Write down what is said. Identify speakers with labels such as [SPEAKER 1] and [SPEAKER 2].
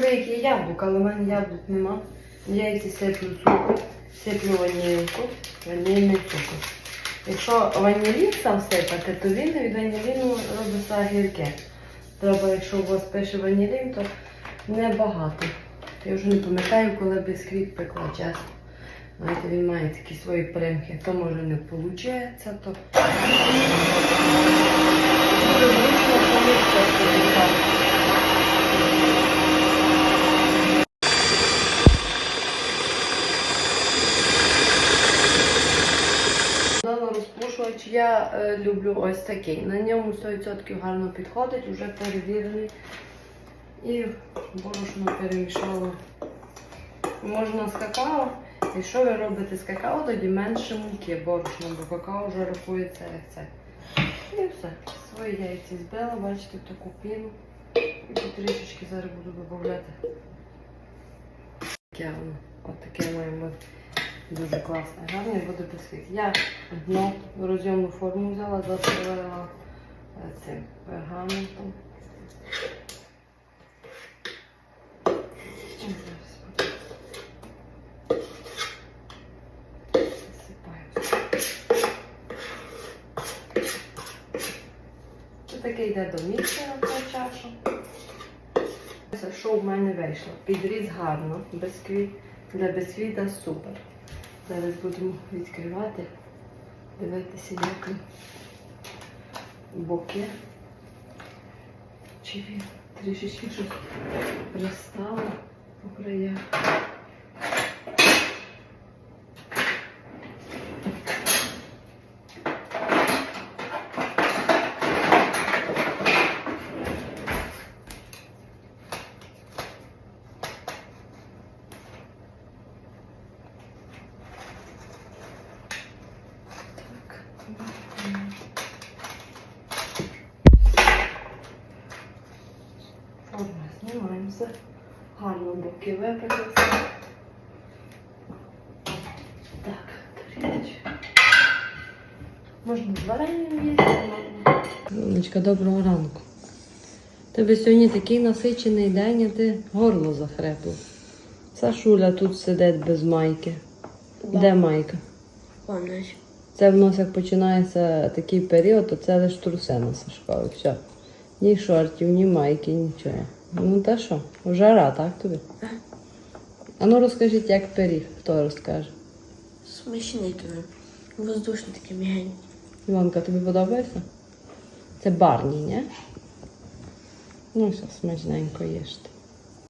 [SPEAKER 1] добре, яблук, але в мене яблук нема. Яйці сиплю цукор, сиплю ванільку, ванільний цукор. Якщо ванілін сам сипати, то він від ваніліну робиться гірке. Треба, якщо у вас пише ванілін, то небагато. Я вже не пам'ятаю, коли бісквіт пекла чесно. Знаєте, він має такі свої примхи. То може не виходить, то. Дуже зручно, коли це пекати. Дала розпушувач я е, люблю ось такий. На ньому 100% гарно підходить, вже перевірений. І борошно перемішала. Можна з какао. Якщо ви робите з какао, тоді менше муки борошна, бо какао вже рахується як це. І все. Свої яйці збила, бачите, в таку піну. І трішечки зараз буду воно. От таке має бути. Дуже класно. Гарний буде бісквіт. Я дно розйомну форму взяла, засилила е, цим пергаментом. Це таке йде до місця на цю чашу. Що в мене вийшло? Підріз гарно, бісквіт. Для бісквіта супер. Зараз будемо відкривати, дивитися, як він боки. Чи він трішечки щось пристало по краях. Так. Форма. Гарно боки випеклися. Так, тарілочка. Можна з варенням їсти, можна. Доброго ранку. Тебе сьогодні такий насичений день, а ти горло захрепло. Сашуля тут сидить без майки. Де майка?
[SPEAKER 2] Помниш?
[SPEAKER 1] Це в нас як починається такий період, то це лише труси на Сашкові. Все. Ні шортів, ні майки, нічого. Ну та що, жара, так тобі? А ну розкажіть, як пиріг, хто розкаже?
[SPEAKER 2] Смачний тобі. Воздушний такий м'ягенький.
[SPEAKER 1] Іванка, тобі подобається? Це барні, ні? Ну все, смачненько їжте.